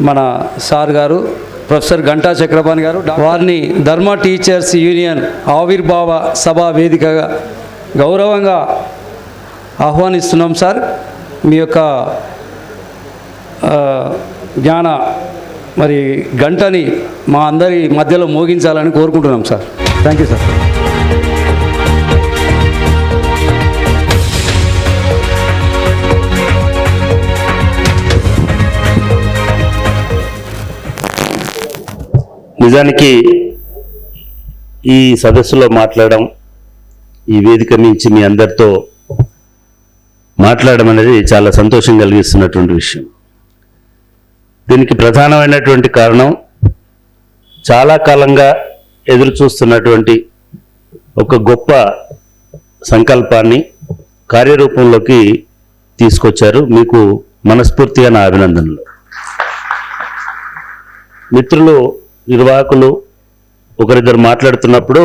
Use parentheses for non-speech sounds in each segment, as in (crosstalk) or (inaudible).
మన సార్ గారు ప్రొఫెసర్ గంటా చక్రపాణి గారు వారిని ధర్మ టీచర్స్ యూనియన్ ఆవిర్భావ సభా వేదికగా గౌరవంగా ఆహ్వానిస్తున్నాం సార్. మీ యొక్క జ్ఞాన మరి గంటని మా అందరి మధ్యలో మోగించాలని కోరుకుంటున్నాం సార్. Thank you sir. నిజానికి ఈ సదస్సులో మాట్లాడడం ఈ వేదిక నుంచి మీ అందరితో మాట్లాడడం అనేది చాలా సంతోషం కలిగిస్తున్నటువంటి విషయం. దీనికి ప్రధానమైనటువంటి కారణం చాలా కాలంగా ఎదురు చూస్తున్నటువంటి ఒక గొప్ప సంకల్పాన్ని కార్యరూపంలోకి తీసుకొచ్చారు. మీకు మనస్ఫూర్తిగా నా అభినందనలు. మిత్రులు నిర్వాహకులు ఒకరిద్దరు మాట్లాడుతున్నప్పుడు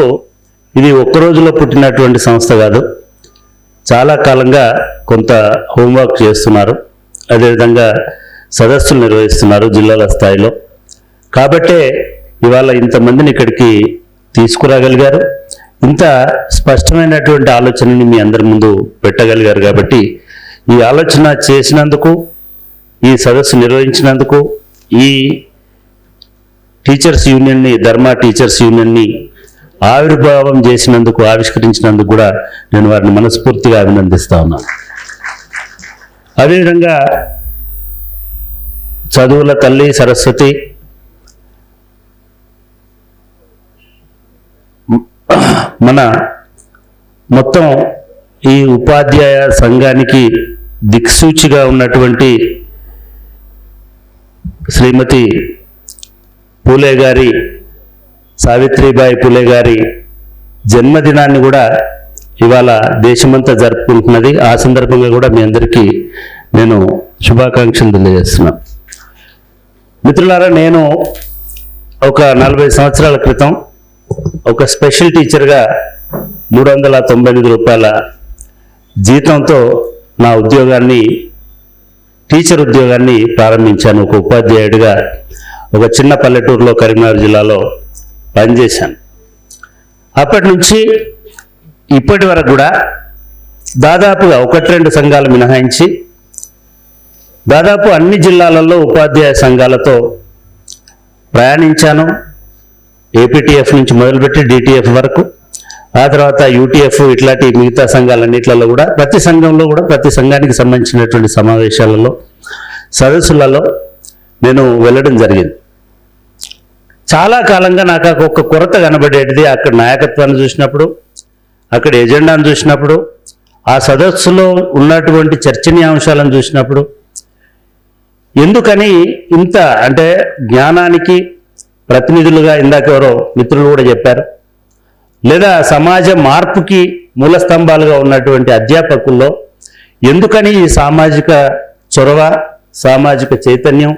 ఇది ఒక్క రోజులో పుట్టినటువంటి సంస్థ కాదు. చాలా కాలంగా కొంత హోంవర్క్ చేస్తున్నారు. అదేవిధంగా సదస్సులు నిర్వహిస్తున్నారు జిల్లాల స్థాయిలో. కాబట్టే ఇవాళ ఇంతమందిని ఇక్కడికి తీసుకురాగలిగారు. ఇంత స్పష్టమైనటువంటి ఆలోచనని మీ అందరి ముందు పెట్టగలిగారు కాబట్టి ఈ ఆలోచన చేసినందుకు ఈ సదస్సు నిర్వహించినందుకు ఈ టీచర్స్ యూనియన్ని ధర్మ టీచర్స్ యూనియన్ని ఆవిర్భావం చేసినందుకు ఆవిష్కరించినందుకు కూడా నేను వారిని మనస్ఫూర్తిగా అభినందిస్తా ఉన్నాను అదేవిధంగా చదువుల తల్లి సరస్వతి మన మొత్తం ఈ ఉపాధ్యాయ సంఘానికి దిక్సూచిగా ఉన్నటువంటి శ్రీమతి పూలే గారి సావిత్రిబాయి పూలే గారి జన్మదినాన్ని కూడా ఇవాళ దేశమంతా జరుపుకుంటున్నది. ఆ సందర్భంగా కూడా మీ అందరికీ నేను శుభాకాంక్షలు తెలియజేస్తున్నా మిత్రులారా నేను ఒక నలభై సంవత్సరాల క్రితం ఒక స్పెషల్ టీచర్గా మూడు వందల తొంభై ఎనిమిది రూపాయల జీతంతో నా ఉద్యోగాన్ని టీచర్ ఉద్యోగాన్ని ప్రారంభించాను. ఒక ఉపాధ్యాయుడిగా ఒక చిన్న పల్లెటూరులో కరీంనగర్ జిల్లాలో పనిచేశాను. అప్పటి నుంచి ఇప్పటి వరకు కూడా దాదాపుగా ఒకటి రెండు సంఘాలు మినహాయించి దాదాపు అన్ని జిల్లాలలో ఉపాధ్యాయ సంఘాలతో ప్రయాణించాను. ఏపీటీఎఫ్ నుంచి మొదలుపెట్టి డిటిఎఫ్ వరకు ఆ తర్వాత యూటీఎఫ్ ఇట్లాంటి మిగతా సంఘాలన్నిట్లలో కూడా ప్రతి సంఘంలో కూడా ప్రతి సంఘానికి సంబంధించినటువంటి సమావేశాలలో సదస్సులలో నేను వెళ్ళడం జరిగింది. చాలా కాలంగా నాకు ఒక కొరత కనబడేటిది అక్కడ నాయకత్వాన్ని చూసినప్పుడు అక్కడ ఎజెండాను చూసినప్పుడు ఆ సదస్సులో ఉన్నటువంటి చర్చనీయాంశాలను చూసినప్పుడు. ఎందుకని ఇంత అంటే జ్ఞానానికి ప్రతినిధులుగా ఇందాక ఎవరో మిత్రులు కూడా చెప్పారు. లేదా సమాజ మార్పుకి మూల స్తంభాలుగా ఉన్నటువంటి అధ్యాపకుల్లో ఎందుకని ఈ సామాజిక చొరవ సామాజిక చైతన్యం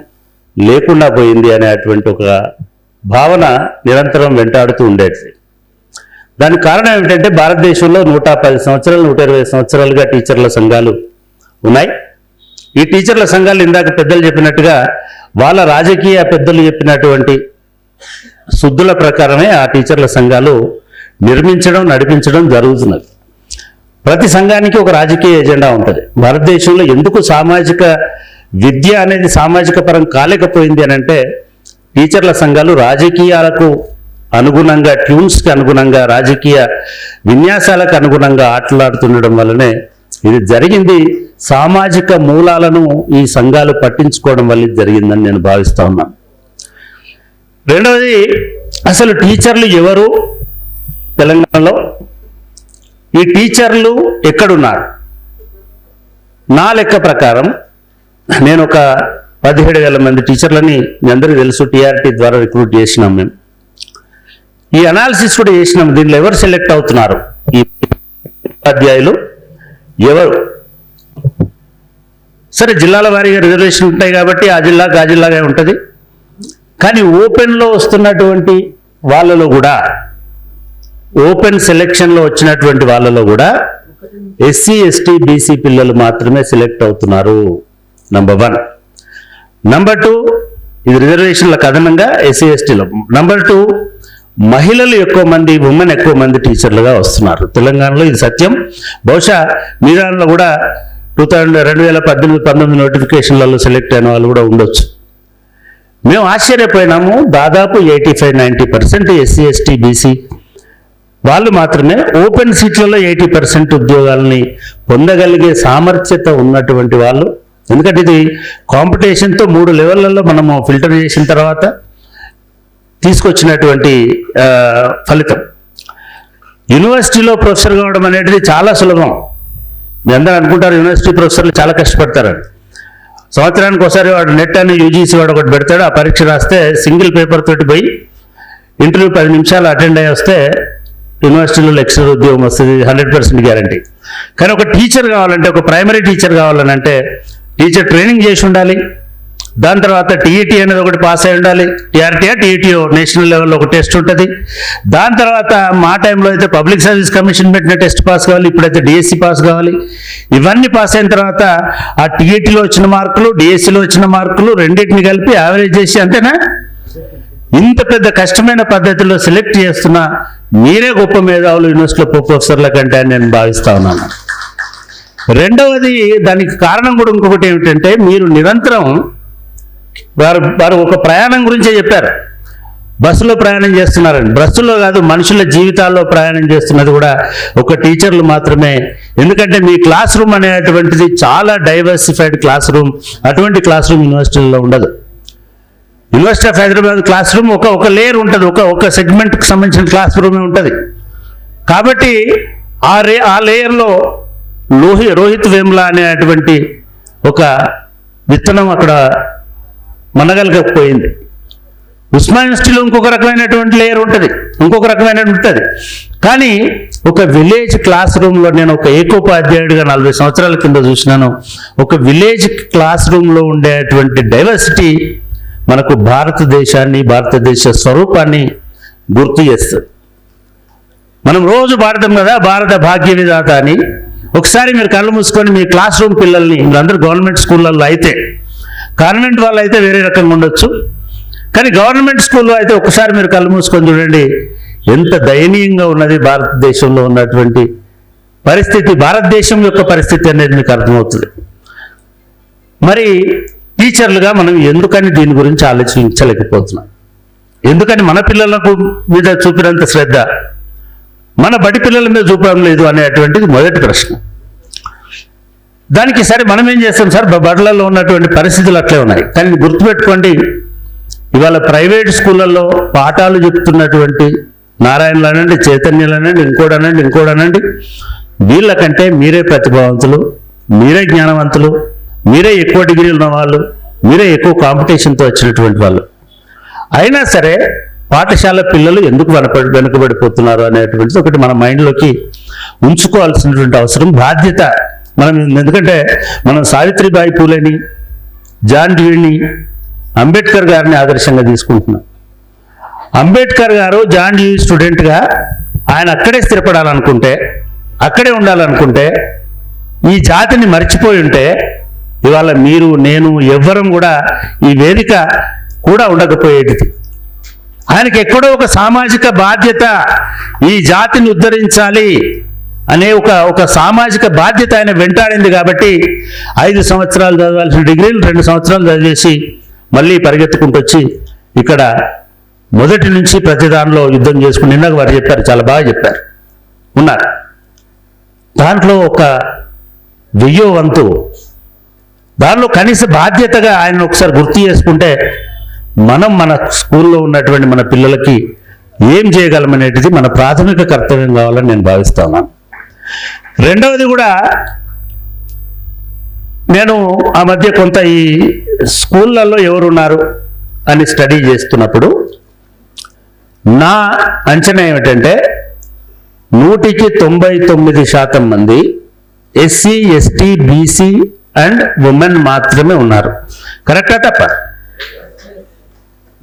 లేకుండా పోయింది అనేటువంటి ఒక భావన నిరంతరం వెంటాడుతూ ఉండేది. దానికి కారణం ఏమిటంటే భారతదేశంలో నూట పది సంవత్సరాలు నూట ఇరవై సంవత్సరాలుగా టీచర్ల సంఘాలు ఉన్నాయి. ఈ టీచర్ల సంఘాలు ఇందాక పెద్దలు చెప్పినట్టుగా వాళ్ళ రాజకీయ పెద్దలు చెప్పినటువంటి శుద్ధుల ప్రకారమే ఆ టీచర్ల సంఘాలు నిర్మించడం నడిపించడం జరుగుతున్నది. ప్రతి సంఘానికి ఒక రాజకీయ ఎజెండా ఉంటుంది. భారతదేశంలో ఎందుకు సామాజిక విద్య అనేది సామాజిక పరం కాలేకపోయింది అని అంటే టీచర్ల సంఘాలు రాజకీయాలకు అనుగుణంగా ట్యూన్స్కి అనుగుణంగా రాజకీయ విన్యాసాలకు అనుగుణంగా ఆటలాడుతుండడం వల్లనే ఇది జరిగింది. సామాజిక మూలాలను ఈ సంఘాలు పట్టించుకోవడం వల్ల జరిగిందని నేను భావిస్తా ఉన్నాను రెండవది అసలు టీచర్లు ఎవరు తెలంగాణలో? ఈ టీచర్లు ఎక్కడున్నారు? నా లెక్క ప్రకారం నేను ఒక పదిహేడు వేల మంది టీచర్లని మీ అందరికీ తెలుసు టీఆర్టీ ద్వారా రిక్రూట్ చేసినాం మేము. ఈ అనాలిసిస్ కూడా చేసినాం. దీనిలో ఎవరు సెలెక్ట్ అవుతున్నారు? ఈ ఉపాధ్యాయులు ఎవరు? సరే జిల్లాల వారీగా రిజర్వేషన్ ఉంటాయి కాబట్టి ఆ జిల్లాకు ఆ జిల్లాగా ఉంటుంది. కానీ ఓపెన్లో వస్తున్నటువంటి వాళ్ళలో కూడా ఓపెన్ సెలెక్షన్లో వచ్చినటువంటి వాళ్ళలో కూడా ఎస్సీ ఎస్టీ బీసీ పిల్లలు మాత్రమే సెలెక్ట్ అవుతున్నారు నంబర్ వన్ నంబర్ టూ ఇది రిజర్వేషన్లకు అదనంగా ఎస్సీ ఎస్టీలో నంబర్ టూ మహిళలు ఎక్కువ మంది ఉమెన్ ఎక్కువ మంది టీచర్లుగా వస్తున్నారు. తెలంగాణలో ఇది సత్యం. బహుశా మీ దానిలో కూడా టూ థౌజండ్ రెండు వేల పద్దెనిమిది పంతొమ్మిది నోటిఫికేషన్లలో సెలెక్ట్ అయిన వాళ్ళు కూడా ఉండొచ్చు. మేము ఆశ్చర్యపోయినాము. దాదాపు eighty five ninety percent SC ST BC వాళ్ళు మాత్రమే ఓపెన్ సీట్లలో ఎయిటీ పర్సెంట్ ఉద్యోగాలని పొందగలిగే సామర్థ్యత ఉన్నటువంటి వాళ్ళు ఎందుకంటే ఇది కాంపిటీషన్తో మూడు లెవెల్లలో మనము ఫిల్టర్ చేసిన తర్వాత తీసుకొచ్చినటువంటి ఫలితం. యూనివర్సిటీలో ప్రొఫెసర్ కావడం అనేది చాలా సులభం. మీ అందరూ అనుకుంటారు యూనివర్సిటీ ప్రొఫెసర్లు చాలా కష్టపడతారని సంవత్సరానికి ఒకసారి వాడు నెట్ అని యూజీసీ వాడు ఒకటి పెడతాడు ఆ పరీక్ష రాస్తే సింగిల్ పేపర్ తోటి పోయి ఇంటర్వ్యూ పది నిమిషాలు అటెండ్ అయ్యి వస్తే యూనివర్సిటీలో లెక్చరర్ ఉద్యోగం వస్తుంది హండ్రెడ్ పర్సెంట్ గ్యారంటీ కానీ ఒక టీచర్ కావాలంటే ఒక ప్రైమరీ టీచర్ కావాలని అంటే టీచర్ ట్రైనింగ్ చేసి ఉండాలి. దాని తర్వాత టీఈటీ అనేది ఒకటి పాస్ అయి ఉండాలి. టీఆర్టీఆర్ టీఈటీఓ నేషనల్ లెవెల్లో ఒక టెస్ట్ ఉంటుంది. దాని తర్వాత మా టైంలో అయితే పబ్లిక్ సర్వీస్ కమిషన్ పెట్టిన టెస్ట్ పాస్ కావాలి ఇప్పుడైతే డిఎస్సి పాస్ కావాలి. ఇవన్నీ పాస్ అయిన తర్వాత ఆ టీఈటీలో వచ్చిన మార్కులు డిఎస్సిలో వచ్చిన మార్కులు రెండింటిని కలిపి యావరేజ్ చేసి అంతేనా? ఇంత పెద్ద కష్టమైన పద్ధతిలో సెలెక్ట్ చేస్తున్న మీరే గొప్ప మేధావులు యూనివర్సిటీలో ప్రొఫెసర్ల కంటే అని నేను భావిస్తా ఉన్నాను. రెండవది దానికి కారణం కూడా ఇంకొకటి ఏమిటంటే మీరు నిరంతరం వారు వారు ఒక ప్రయాణం గురించే చెప్పారు. బస్సులో ప్రయాణం చేస్తున్నారండి బస్సులో కాదు మనుషుల జీవితాల్లో ప్రయాణం చేస్తున్నది కూడా ఒక టీచర్లు మాత్రమే. ఎందుకంటే మీ క్లాస్ రూమ్ అనేటువంటిది చాలా డైవర్సిఫైడ్ క్లాస్ రూమ్. అటువంటి క్లాస్ రూమ్ యూనివర్సిటీల్లో ఉండదు. University of Hyderabad class room ఒక ఒక లేయర్ ఉంటుంది. ఒక ఒక సెగ్మెంట్కి సంబంధించిన క్లాస్ రూమే ఉంటుంది. కాబట్టి ఆ రే ఆ లేయర్లో లోహి రోహిత్ వేముల అనేటువంటి ఒక విత్తనం అక్కడ మనగలకపోయింది. ఉస్మాన్ యూనివర్సిటీలో ఇంకొక రకమైనటువంటి లేయర్ ఉంటుంది. ఇంకొక రకమైన ఉంటుంది. కానీ ఒక విలేజ్ క్లాస్ రూమ్లో నేను ఒక ఏకోపాధ్యాయుడిగా నలభై సంవత్సరాల కింద చూసినాను. ఒక విలేజ్ క్లాస్ రూమ్లో ఉండేటువంటి డైవర్సిటీ మనకు భారతదేశాన్ని భారతదేశ స్వరూపాన్ని గుర్తు చేస్తుంది. మనం రోజు భారతం కదా భారత భాగ్య విధాత అని. ఒకసారి మీరు కళ్ళు మూసుకొని మీ క్లాస్ రూమ్ పిల్లల్ని మీరందరూ గవర్నమెంట్ స్కూళ్ళల్లో అయితే కాన్వెంట్ వాళ్ళు అయితే వేరే రకంగా ఉండొచ్చు. కానీ గవర్నమెంట్ స్కూల్లో అయితే ఒకసారి మీరు కళ్ళు మూసుకొని చూడండి ఎంత దయనీయంగా ఉన్నది భారతదేశంలో ఉన్నటువంటి పరిస్థితి భారతదేశం యొక్క పరిస్థితి అనేది మీకు అర్థమవుతుంది. మరి టీచర్లుగా మనం ఎందుకని దీని గురించి ఆలోచించలేకపోతున్నాం? ఎందుకని మన పిల్లలకు మీద చూపినంత శ్రద్ధ? మన బడి పిల్లల మీద చూపడం లేదు అనేటువంటిది మొదటి ప్రశ్న. దానికి సరే మనం ఏం చేస్తాం సార్? బడులలో ఉన్నటువంటి పరిస్థితులు అట్లే ఉన్నాయి. కానీ గుర్తుపెట్టుకోండి ఇవాళ ప్రైవేట్ స్కూళ్ళల్లో పాఠాలు చెప్తున్నటువంటి నారాయణలనండి అనండి ఇంకోడనండి అనండి వీళ్ళకంటే మీరే ప్రతిభావంతులు మీరే జ్ఞానవంతులు మీరే ఎక్కువ డిగ్రీలు ఉన్న వాళ్ళు మీరే ఎక్కువ కాంపిటీషన్తో వచ్చినటువంటి వాళ్ళు. అయినా సరే పాఠశాల పిల్లలు ఎందుకు వెనక వెనుకబడిపోతున్నారు అనేటువంటిది ఒకటి మన మైండ్లోకి ఉంచుకోవాల్సినటువంటి అవసరం బాధ్యత. మనం ఎందుకంటే మనం సావిత్రిబాయి పూలేని జాన్ డ్యూని అంబేద్కర్ గారిని ఆదర్శంగా తీసుకుంటున్నాం. అంబేద్కర్ గారు జాన్ డ్యూ స్టూడెంట్గా ఆయన అక్కడే స్థిరపడాలనుకుంటే అక్కడే ఉండాలనుకుంటే ఈ జాతిని మర్చిపోయి ఉంటే ఇవాళ మీరు నేను ఎవ్వరం కూడా ఈ వేదిక కూడా ఉండకపోయేది ఆయనకి ఎక్కడో ఒక సామాజిక బాధ్యత ఈ జాతిని ఉద్ధరించాలి అనే ఒక ఒక సామాజిక బాధ్యత ఆయన వెంటాడింది కాబట్టి ఐదు సంవత్సరాలు చదవాల్సిన డిగ్రీలు రెండు సంవత్సరాలు చదివేసి మళ్ళీ పరిగెత్తుకుంటూ వచ్చి ఇక్కడ మొదటి నుంచి ప్రతి దానిలో యుద్ధం చేసుకుని నిన్నగా వారు చెప్పారు చాలా బాగా చెప్పారు. ఉన్నారు. దాంట్లో ఒక వెయ్యో వంతు దానిలో కనీస బాధ్యతగా ఆయన ఒకసారి గుర్తు చేసుకుంటే మనం మన స్కూల్లో ఉన్నటువంటి మన పిల్లలకి ఏం చేయగలమనేటిది మన ప్రాథమిక కర్తవ్యం కావాలని నేను భావిస్తున్నాను రెండవది కూడా నేను ఆ మధ్య కొంత ఈ స్కూళ్ళల్లో ఎవరున్నారు అని స్టడీ చేస్తున్నప్పుడు నా అంచనా ఏమిటంటే నూటికి తొంభై తొమ్మిది శాతం మంది SC ST BC and women మాత్రమే ఉన్నారు. కరెక్టా తప్ప?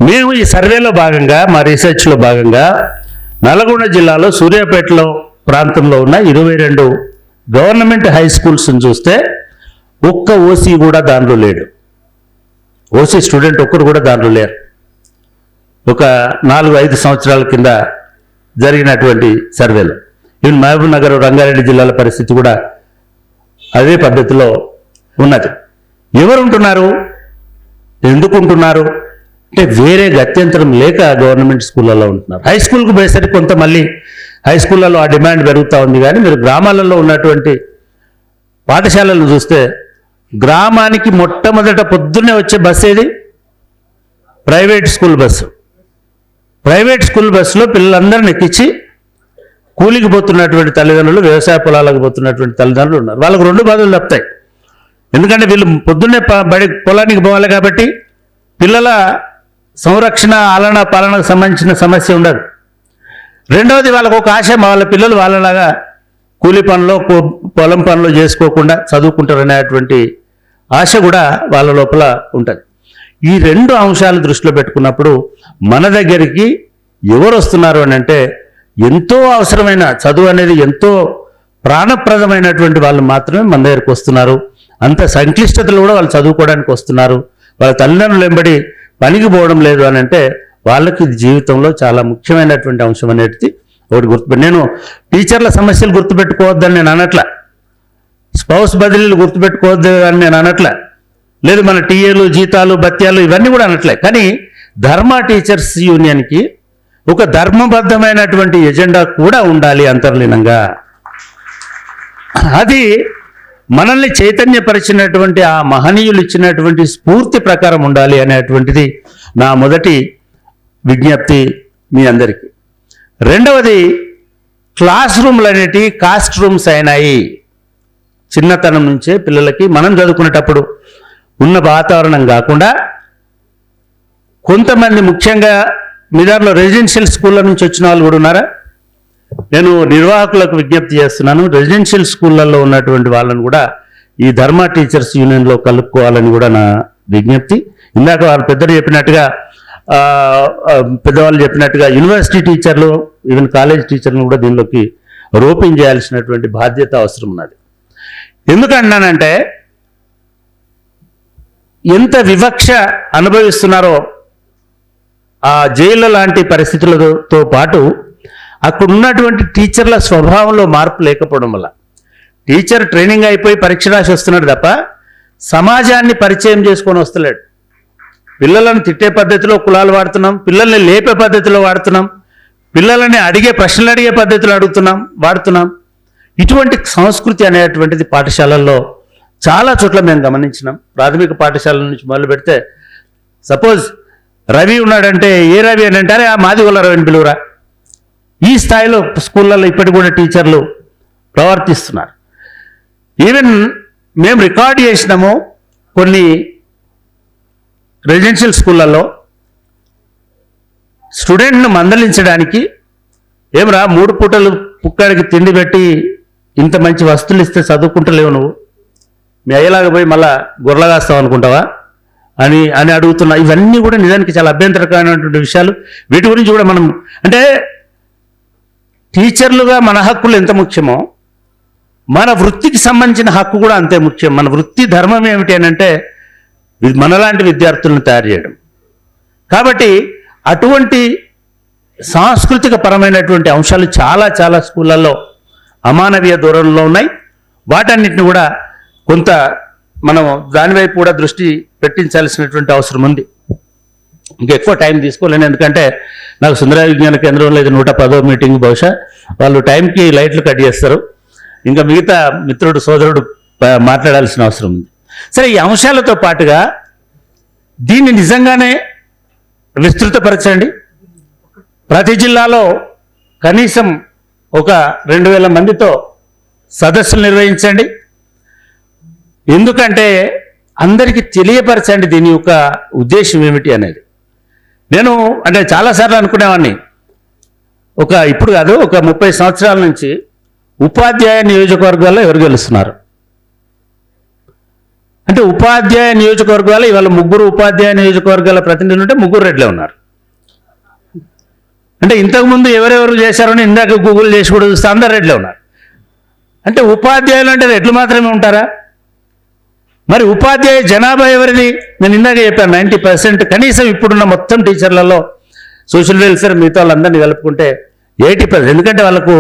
మేము ఈ సర్వేలో భాగంగా మా రీసెర్చ్లో భాగంగా నల్గొండ జిల్లాలో సూర్యాపేటలో ప్రాంతంలో ఉన్న ఇరవై రెండు గవర్నమెంట్ హై స్కూల్స్ని చూస్తే ఒక్క ఓసీ కూడా దానిలో లేడు. ఓసీ స్టూడెంట్ ఒక్కరు కూడా దాంట్లో లేరు. ఒక నాలుగు ఐదు సంవత్సరాల కింద జరిగినటువంటి సర్వేలు. ఈవెన్ మహబూబ్ నగర్ రంగారెడ్డి జిల్లాల పరిస్థితి కూడా అదే పద్ధతిలో ఉన్నది. ఎవరు ఉంటున్నారు ఎందుకు ఉంటున్నారు అంటే వేరే గత్యంతరం లేక గవర్నమెంట్ స్కూళ్ళలో ఉంటున్నారు. హై స్కూల్కి పోయేసరికి కొంత మళ్ళీ హై స్కూళ్ళలో ఆ డిమాండ్ పెరుగుతూ ఉంది కానీ మీరు గ్రామాలలో ఉన్నటువంటి పాఠశాలలను చూస్తే గ్రామానికి మొట్టమొదట పొద్దున్నే వచ్చే బస్సు ఏది? Private school bus private school బస్సులో పిల్లలందరిని ఎక్కించి కూలికి పోతున్నటువంటి తల్లిదండ్రులు వ్యవసాయ పొలాలకు పోతున్నటువంటి తల్లిదండ్రులు ఉన్నారు. వాళ్ళకు రెండు బాధలు తప్పుతాయి. ఎందుకంటే వీళ్ళు పొద్దున్నే ప- బడి పొలానికి పోవాలి కాబట్టి పిల్లల సంరక్షణ ఆలన పాలనకు సంబంధించిన సమస్య ఉండదు. రెండవది వాళ్ళకు ఒక ఆశ వాళ్ళ పిల్లలు వాళ్ళలాగా కూలి పనులు పొలం పనులు చేసుకోకుండా చదువుకుంటారనేటువంటి ఆశ కూడా వాళ్ళ లోపల ఉంటుంది. ఈ రెండు అంశాలు దృష్టిలో పెట్టుకున్నప్పుడు మన దగ్గరికి ఎవరు వస్తున్నారు అని అంటే ఎంతో అవసరమైన చదువు అనేది ఎంతో ప్రాణప్రదమైనటువంటి వాళ్ళు మాత్రమే మన దగ్గరికి వస్తున్నారు. అంత సంక్లిష్టతలు కూడా వాళ్ళు చదువుకోవడానికి వస్తున్నారు. వాళ్ళ తల్లిదండ్రులు వెంబడి పనికి పోవడం లేదు అని అంటే వాళ్ళకి ఇది జీవితంలో చాలా ముఖ్యమైనటువంటి అంశం అనేది ఒకటి గుర్తుపెట్టి నేను టీచర్ల సమస్యలు గుర్తుపెట్టుకోవద్దని నేను అనట్లా. స్పౌస్ బదిలీలు గుర్తుపెట్టుకోవద్దు అని నేను అనట్లే. లేదు మన టీఏలు జీతాలు భత్యాలు ఇవన్నీ కూడా అనట్లే. కానీ ధర్మ టీచర్స్ యూనియన్కి ఒక ధర్మబద్ధమైనటువంటి ఎజెండా కూడా ఉండాలి అంతర్లీనంగా. అది మనల్ని చైతన్యపరిచినటువంటి ఆ మహనీయులు ఇచ్చినటువంటి స్ఫూర్తి ప్రకారం ఉండాలి అనేటువంటిది నా మొదటి విజ్ఞప్తి మీ అందరికీ. రెండవది క్లాస్ రూమ్లు అనేటివి కాస్ట్ రూమ్స్ అయినాయి. చిన్నతనం నుంచే పిల్లలకి మనం చదువుకునేటప్పుడు ఉన్న వాతావరణం కాకుండా కొంతమంది ముఖ్యంగా మీ రెసిడెన్షియల్ స్కూళ్ళ నుంచి వచ్చిన వాళ్ళు కూడా ఉన్నారా? నేను నిర్వాహకులకు విజ్ఞప్తి చేస్తున్నాను. రెసిడెన్షియల్ స్కూళ్ళల్లో ఉన్నటువంటి వాళ్ళని కూడా ఈ ధర్మ టీచర్స్ యూనియన్లో కలుపుకోవాలని కూడా నా విజ్ఞప్తి. ఇందాక వాళ్ళు పెద్దలు చెప్పినట్టుగా పెద్దవాళ్ళు చెప్పినట్టుగా యూనివర్సిటీ టీచర్లు ఈవెన్ కాలేజ్ టీచర్లు కూడా దీనిలోకి రోపింగ్ చేయాల్సినటువంటి బాధ్యత అవసరం ఉన్నది ఎందుకంటున్నానంటే ఎంత వివక్ష అనుభవిస్తున్నారో ఆ జైళ్ళ లాంటి పరిస్థితులతో పాటు అక్కడ ఉన్నటువంటి టీచర్ల స్వభావంలో మార్పు లేకపోవడం వల్ల. టీచర్ ట్రైనింగ్ అయిపోయి పరీక్ష రాసి వస్తున్నాడు తప్ప సమాజాన్ని పరిచయం చేసుకొని వస్తలేడు. పిల్లలను తిట్టే పద్ధతిలో కులాలు వాడుతున్నాం పిల్లల్ని లేపే పద్ధతిలో వాడుతున్నాం పిల్లలని అడిగే ప్రశ్నలు అడిగే పద్ధతిలో అడుగుతున్నాం వాడుతున్నాం. ఇటువంటి సంస్కృతి అనేటువంటిది పాఠశాలల్లో చాలా చోట్ల మేము గమనించినాం. ప్రాథమిక పాఠశాల నుంచి మొదలు పెడితే సపోజ్ రవి ఉన్నాడంటే ఏ రవి అని అంటారే ఆ మాది వాళ్ళ రవిని పిలువురా. ఈ స్థాయిలో స్కూళ్ళల్లో ఇప్పటి కూడా టీచర్లు ప్రవర్తిస్తున్నారు. ఈవెన్ మేము రికార్డ్ చేసినాము కొన్ని రెసిడెన్షియల్ స్కూళ్ళల్లో. స్టూడెంట్ను మందలించడానికి ఏమరా మూడు పూటలు పుక్కడికి తిండి పెట్టి ఇంత మంచి వస్తువులు ఇస్తే చదువుకుంటలేవు నువ్వు. మీ అయ్యేలాగా పోయి మళ్ళా గొర్రెలాగాస్తావు అనుకుంటావా? అని అని అడుగుతున్నా. ఇవన్నీ కూడా నిజానికి చాలా అభ్యంతరకరమైనటువంటి విషయాలు. వీటి గురించి కూడా మనం అంటే టీచర్లుగా మన హక్కులు ఎంత ముఖ్యమో మన వృత్తికి సంబంధించిన హక్కు కూడా అంతే ముఖ్యం. మన వృత్తి ధర్మం ఏమిటి అని అంటే మనలాంటి విద్యార్థులను తయారు చేయడం. కాబట్టి అటువంటి సాంస్కృతిక పరమైనటువంటి అంశాలు చాలా చాలా స్కూళ్ళల్లో అమానవీయ దూరంలో ఉన్నాయి. వాటన్నిటిని కూడా కొంత మనం దానివైపు కూడా దృష్టి పెట్టించాల్సినటువంటి అవసరం ఉంది. ఇంకా ఎక్కువ టైం తీసుకోలేను. ఎందుకంటే నాకు సుందర విజ్ఞాన కేంద్రంలో ఇది నూట పదో మీటింగ్ బహుశా. వాళ్ళు టైంకి లైట్లు కట్ చేస్తారు. ఇంకా మిగతా మిత్రుడు సోదరుడు మాట్లాడాల్సిన అవసరం ఉంది. సరే ఈ అంశాలతో పాటుగా దీన్ని నిజంగానే విస్తృతపరచండి. ప్రతి జిల్లాలో కనీసం ఒక రెండు వేల మందితో సదస్సులు నిర్వహించండి. ఎందుకంటే అందరికీ తెలియపరచండి దీని యొక్క ఉద్దేశం ఏమిటి అనేది. నేను అంటే చాలాసార్లు అనుకునేవాడిని. ఒక ఇప్పుడు కాదు ఒక ముప్పై సంవత్సరాల నుంచి ఉపాధ్యాయ నియోజకవర్గాల్లో ఎవరు గెలుస్తున్నారు? అంటే ఉపాధ్యాయ నియోజకవర్గాలు ఇవాళ ముగ్గురు ఉపాధ్యాయ నియోజకవర్గాల ప్రతినిధులు ఉంటే ముగ్గురు రెడ్లే ఉన్నారు. అంటే ఇంతకుముందు ఎవరెవరు చేశారని ఇందాక గూగుల్ చేసి కూడా చూస్తే అందరు రెడ్లే ఉన్నారు. అంటే ఉపాధ్యాయులు అంటే రెడ్లు మాత్రమే ఉంటారా? మరి ఉపాధ్యాయ జనాభా ఎవరిది? నేను ఇందాక చెప్పాను నైంటీ పర్సెంట్ కనీసం ఇప్పుడున్న మొత్తం టీచర్లలో సోషల్ వెల్ఫేర్ మిగతా వాళ్ళందరినీ కలుపుకుంటే ఎయిటీ పర్సెంట్ ఎందుకంటే వాళ్ళకు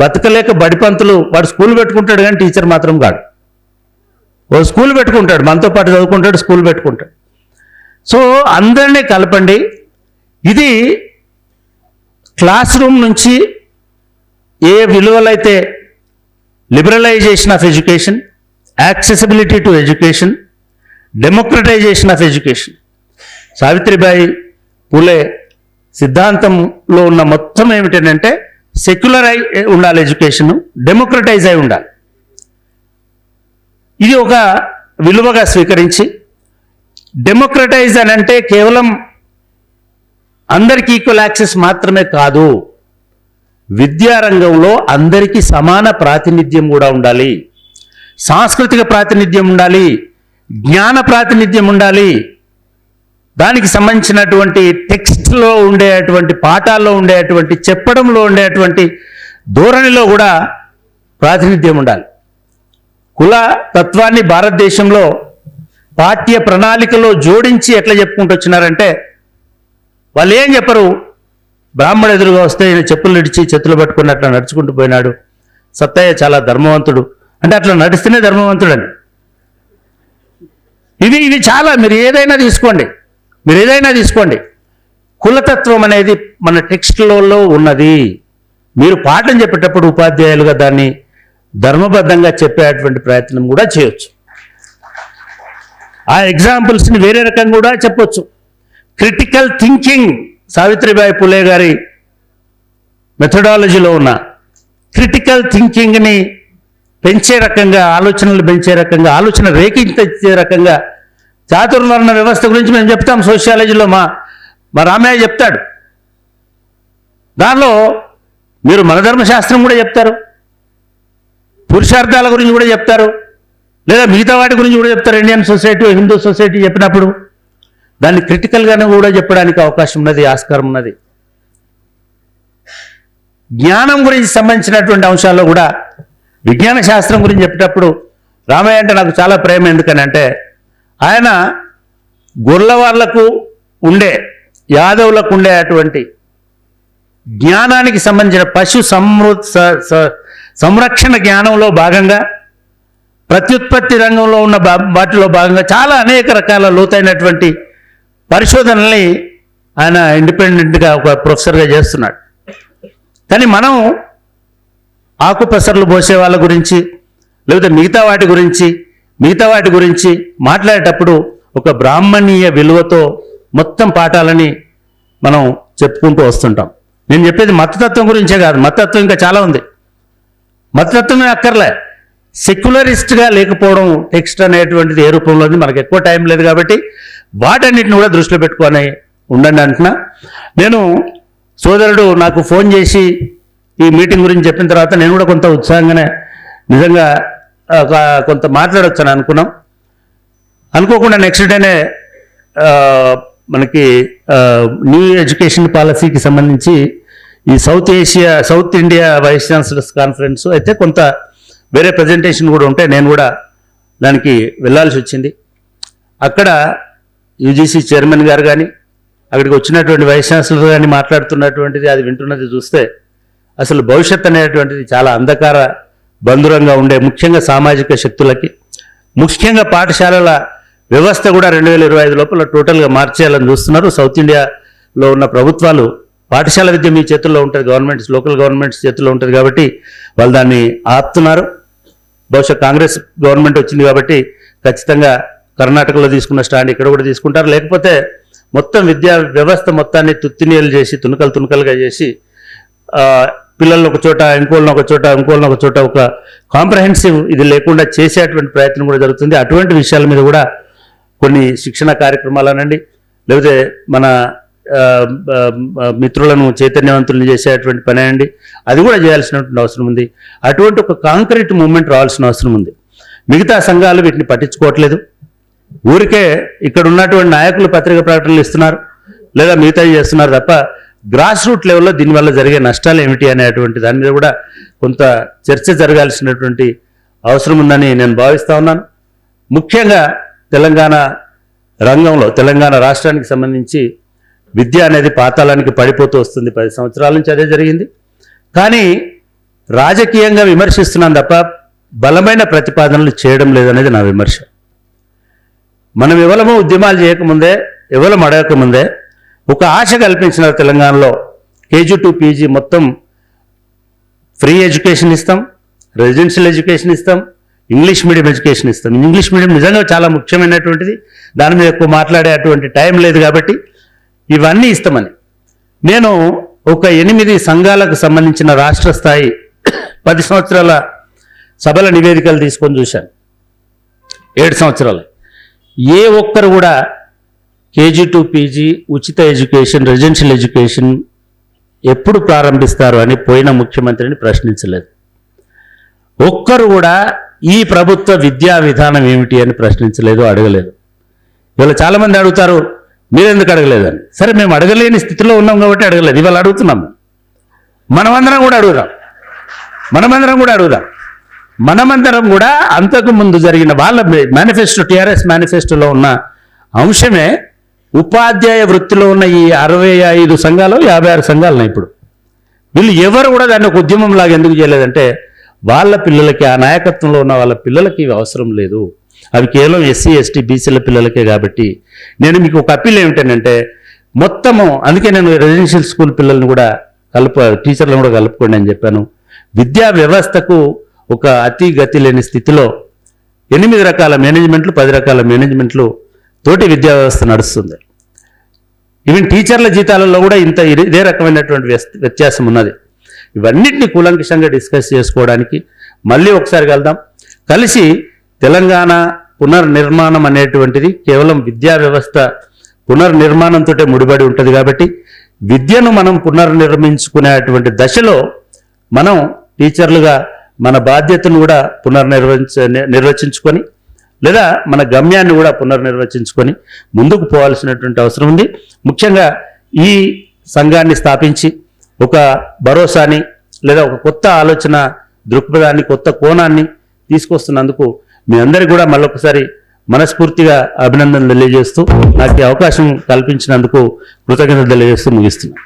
బతకలేక బడిపంతులు వాడు స్కూల్ పెట్టుకుంటాడు కానీ టీచర్ మాత్రం కాడు. ఓ స్కూల్ పెట్టుకుంటాడు మనతో పాటు చదువుకుంటాడు స్కూల్ పెట్టుకుంటాడు. సో అందరినీ కలపండి. ఇది క్లాస్ రూమ్ నుంచి ఏ విలువలైతే liberalisation of education accessibility to education democratisation of education Savitribai Phule సిద్ధాంతంలో ఉన్న మొత్తం ఏమిటంటే సెక్యులర్ అయి ఉండాలి ఎడ్యుకేషన్ డెమోక్రటైజ్ అయి ఉండాలి. ఇది ఒక విలువగా స్వీకరించి డెమోక్రటైజ్ అని అంటే కేవలం అందరికీ ఈక్వల్ యాక్సెస్ మాత్రమే కాదు విద్యారంగంలో అందరికీ సమాన ప్రాతినిధ్యం కూడా ఉండాలి. సాంస్కృతిక ప్రాతినిధ్యం ఉండాలి జ్ఞాన ప్రాతినిధ్యం ఉండాలి. దానికి సంబంధించినటువంటి టెక్స్ట్లో ఉండేటువంటి పాఠాల్లో ఉండేటువంటి చెప్పడంలో ఉండేటువంటి ధోరణిలో కూడా ప్రాతినిధ్యం ఉండాలి. కుల తత్వాన్ని భారతదేశంలో పాఠ్య ప్రణాళికలో జోడించి ఎట్లా చెప్పుకుంటూ వచ్చినారంటే వాళ్ళు ఏం చెప్పరు? బ్రాహ్మణ ఎదురుగా వస్తే ఈయన చెప్పులు నడిచి చేతులు పట్టుకుని అట్లా నడుచుకుంటూ పోయినాడు. సత్తయ్య చాలా ధర్మవంతుడు. అంటే అట్లా నడిస్తేనే ధర్మవంతుడని. ఇది ఇది చాలా మీరు ఏదైనా తీసుకోండి. మీరు ఏదైనా తీసుకోండి. కులతత్వం అనేది మన టెక్స్ట్లలో ఉన్నది. మీరు పాఠం చెప్పేటప్పుడు ఉపాధ్యాయులుగా దాన్ని ధర్మబద్ధంగా చెప్పేటువంటి ప్రయత్నం కూడా చేయొచ్చు. ఆ ఎగ్జాంపుల్స్ని వేరే రకంగా కూడా చెప్పొచ్చు. క్రిటికల్ థింకింగ్ సావిత్రిబాయి పులే గారి మెథడాలజీలో ఉన్న క్రిటికల్ థింకింగ్ని పెంచే రకంగా ఆలోచనలు పెంచే రకంగా ఆలోచన రేకించే రకంగా చాతుర్వర్ణ వ్యవస్థ గురించి మేము చెప్తాం సోషియాలజీలో. మా మా రామయ్య చెప్తాడు. దానిలో మీరు మన ధర్మశాస్త్రం కూడా చెప్తారు. పురుషార్థాల గురించి కూడా చెప్తారు. లేదా మిగతా వాటి గురించి కూడా చెప్తారు. ఇండియన్ సొసైటీ హిందూ సొసైటీ చెప్పినప్పుడు దాన్ని క్రిటికల్గానే కూడా చెప్పడానికి అవకాశం ఉన్నది ఆస్కారం ఉన్నది. జ్ఞానం గురించి సంబంధించినటువంటి అంశాల్లో కూడా విజ్ఞాన శాస్త్రం గురించి చెప్పేటప్పుడు రామయ్య అంటే నాకు చాలా ప్రేమ. ఎందుకని అంటే ఆయన గొర్రెల ఉండే యాదవులకు ఉండే అటువంటి జ్ఞానానికి సంబంధించిన పశు సమృ సంరక్షణ జ్ఞానంలో భాగంగా ప్రత్యుత్పత్తి రంగంలో ఉన్న బా- వాటిలో భాగంగా చాలా అనేక రకాల లోతైనటువంటి పరిశోధనల్ని ఆయన ఇండిపెండెంట్గా ఒక ప్రొఫెసర్గా చేస్తున్నాడు. కానీ మనం ఆకు పెసర్లు పోసే వాళ్ళ గురించి లేకపోతే మిగతా వాటి గురించి మిగతా వాటి గురించి మాట్లాడేటప్పుడు ఒక బ్రాహ్మణీయ విలువతో మొత్తం పాఠాలని మనం చెప్పుకుంటూ వస్తుంటాం. నేను చెప్పేది మతతత్వం గురించే కాదు మతతత్వం ఇంకా చాలా ఉంది. మతతత్వమే అక్కర్లే. సెక్యులరిస్ట్గా లేకపోవడం టెక్స్ట్ అనేటువంటిది ఏ రూపంలో ఉంది? మనకు ఎక్కువ టైం లేదు కాబట్టి వాటన్నిటిని కూడా దృష్టిలో పెట్టుకొని ఉండండి అంటున్నా. నేను సోదరుడు నాకు ఫోన్ చేసి ఈ మీటింగ్ గురించి చెప్పిన తర్వాత నేను కూడా కొంత ఉత్సాహంగానే నిజంగా ఒక కొంత మాట్లాడొచ్చని అనుకున్నాం. అనుకోకుండా నెక్స్ట్ డేనే మనకి న్యూ ఎడ్యుకేషన్ పాలసీకి సంబంధించి ఈ South Asia South India vice chancellors conference అయితే కొంత వేరే ప్రజెంటేషన్ కూడా ఉంటే నేను కూడా దానికి వెళ్ళాల్సి వచ్చింది. అక్కడ యూజీసీ చైర్మన్ గారు కానీ అక్కడికి వచ్చినటువంటి వైస్ ఛాన్సలర్ కానీ మాట్లాడుతున్నటువంటిది అది వింటున్నది చూస్తే అసలు భవిష్యత్ అనేటువంటిది చాలా అంధకార బంధురంగా ఉండే ముఖ్యంగా సామాజిక శక్తులకి ముఖ్యంగా పాఠశాలల వ్యవస్థ కూడా రెండు వేల ఇరవై ఐదు లోపల టోటల్గా మార్చేయాలని చూస్తున్నారు. సౌత్ ఇండియాలో ఉన్న ప్రభుత్వాలు పాఠశాల విద్య మీ చేతుల్లో ఉంటుంది గవర్నమెంట్స్ లోకల్ గవర్నమెంట్స్ చేతుల్లో ఉంటుంది కాబట్టి వాళ్ళు దాన్ని ఆపుతున్నారు. బహుశా కాంగ్రెస్ గవర్నమెంట్ వచ్చింది కాబట్టి ఖచ్చితంగా కర్ణాటకలో తీసుకున్న స్టాండ్ ఇక్కడ కూడా తీసుకుంటారు. లేకపోతే మొత్తం విద్యా వ్యవస్థ మొత్తాన్ని తుత్తినీయలు చేసి తునకలు తునకలుగా చేసి పిల్లలను ఒక చోట ఇంకోళ్ళని ఒక చోట ఇంకోళ్ళని ఒక చోట ఒక కాంప్రహెన్సివ్ ఇది లేకుండా చేసేటువంటి ప్రయత్నం కూడా జరుగుతుంది. అటువంటి విషయాల మీద కూడా కొన్ని శిక్షణ కార్యక్రమాలనండి లేకపోతే మన మిత్రులను చైతన్యవంతులను చేసేటువంటి పని అండి అది కూడా చేయాల్సినటువంటి అవసరం ఉంది. అటువంటి ఒక కాంక్రీట్ మూమెంట్ రావాల్సిన అవసరం ఉంది. మిగతా సంఘాలు వీటిని పట్టించుకోవట్లేదు. ఊరికే ఇక్కడ ఉన్నటువంటి నాయకులు పత్రిక ప్రకటనలు ఇస్తున్నారు లేదా మిగతా చేస్తున్నారు తప్ప గ్రాస్ రూట్ లెవెల్లో దీనివల్ల జరిగే నష్టాలు ఏమిటి అనేటువంటి దాని మీద కూడా కొంత చర్చ జరగాల్సినటువంటి అవసరం ఉందని నేను భావిస్తూ ఉన్నాను. ముఖ్యంగా తెలంగాణ రంగంలో తెలంగాణ రాష్ట్రానికి సంబంధించి విద్య అనేది పాతాళానికి పడిపోతూ వస్తుంది. పది సంవత్సరాల నుంచి అదే జరిగింది. కానీ రాజకీయంగా విమర్శిస్తున్నాను తప్ప బలమైన ప్రతిపాదనలు చేయడం లేదనేది నా విమర్శ. మనం ఎవరము ఉద్యమాలు చేయకముందే ఎవరం అడగకముందే ఒక ఆశ కల్పించిన తెలంగాణలో. కేజీ టు పీజీ మొత్తం ఫ్రీ ఎడ్యుకేషన్ ఇస్తాం రెసిడెన్షియల్ ఎడ్యుకేషన్ ఇస్తాం ఇంగ్లీష్ మీడియం ఎడ్యుకేషన్ ఇస్తాం. ఇంగ్లీష్ మీడియం నిజంగా చాలా ముఖ్యమైనటువంటిది. దాని మీద ఎక్కువ మాట్లాడేటువంటి టైం లేదు కాబట్టి ఇవన్నీ ఇస్తామని. నేను ఒక ఎనిమిది సంఘాలకు సంబంధించిన రాష్ట్ర స్థాయి (coughs) పది సంవత్సరాల సభల నివేదికలు తీసుకొని చూశాను. ఏడు సంవత్సరాలు. ఏ ఒక్కరు కూడా కేజీ టు పీజీ ఉచిత ఎడ్యుకేషన్ రెసిడెన్షియల్ ఎడ్యుకేషన్ ఎప్పుడు ప్రారంభిస్తారు అని పోయిన ముఖ్యమంత్రిని ప్రశ్నించలేదు. ఒక్కరు కూడా ఈ ప్రభుత్వ విద్యా విధానం ఏమిటి అని ప్రశ్నించలేదు అడగలేదు. ఇవాళ చాలామంది అడుగుతారు మీరెందుకు అడగలేదని సరే మేము అడగలేని స్థితిలో ఉన్నాం కాబట్టి అడగలేదు. ఇవాళ అడుగుతున్నాము మనమందరం కూడా అడుగుదాం. మనమందరం కూడా అడుగుదాం. మనమందరం కూడా అంతకు ముందు జరిగిన వాళ్ళ మేనిఫెస్టో టీఆర్ఎస్ మేనిఫెస్టోలో ఉన్న అంశమే ఉపాధ్యాయ వృత్తిలో ఉన్న ఈ అరవై ఐదు సంఘాలు యాభై ఆరు సంఘాలు ఇప్పుడు. వీళ్ళు ఎవరు కూడా దాన్ని ఒక ఉద్యమం లాగా ఎందుకు చేయలేదంటే వాళ్ళ పిల్లలకి ఆ నాయకత్వంలో ఉన్న వాళ్ళ పిల్లలకి ఇవి అవసరం లేదు. అవి కేవలం ఎస్సీ ఎస్టీ బీసీల పిల్లలకే కాబట్టి. నేను మీకు ఒక అప్పీల్ ఏమిటంటే మొత్తము అందుకే నేను రెసిడెన్షియల్ స్కూల్ పిల్లల్ని కూడా కలుపు టీచర్లను కూడా కలుపుకోండి అని చెప్పాను. విద్యా వ్యవస్థకు ఒక అతి గతి లేని స్థితిలో ఎనిమిది రకాల మేనేజ్మెంట్లు పది రకాల మేనేజ్మెంట్లు తోటి విద్యా వ్యవస్థ నడుస్తుంది. ఈవెన్ టీచర్ల జీతాలలో కూడా ఇంత ఇదే- రకమైనటువంటి వ్యత్యాసం ఉన్నది. ఇవన్నిటిని కూలంకషంగా డిస్కస్ చేసుకోవడానికి మళ్ళీ ఒకసారి కలుద్దాం. కలిసి తెలంగాణ పునర్నిర్మాణం అనేటువంటిది కేవలం విద్యా వ్యవస్థ పునర్నిర్మాణంతో ముడిపడి ఉంటుంది కాబట్టి విద్యను మనం పునర్నిర్మించుకునేటువంటి దశలో మనం టీచర్లుగా మన బాధ్యతను కూడా పునర్నిర్వహించ నిర్వచించుకొని లేదా మన గమ్యాన్ని కూడా పునర్నిర్వచించుకొని ముందుకు పోవాల్సినటువంటి అవసరం ఉంది. ముఖ్యంగా ఈ సంఘాన్ని స్థాపించి ఒక భరోసాని లేదా ఒక కొత్త ఆలోచన దృక్పథాన్ని కొత్త కోణాన్ని తీసుకొస్తున్నందుకు మీ అందరికీ కూడా మళ్ళొకసారి మనస్ఫూర్తిగా అభినందనలు తెలియజేస్తూ నాకు అవకాశం కల్పించినందుకు కృతజ్ఞతలు తెలియజేస్తూ ముగిస్తున్నాను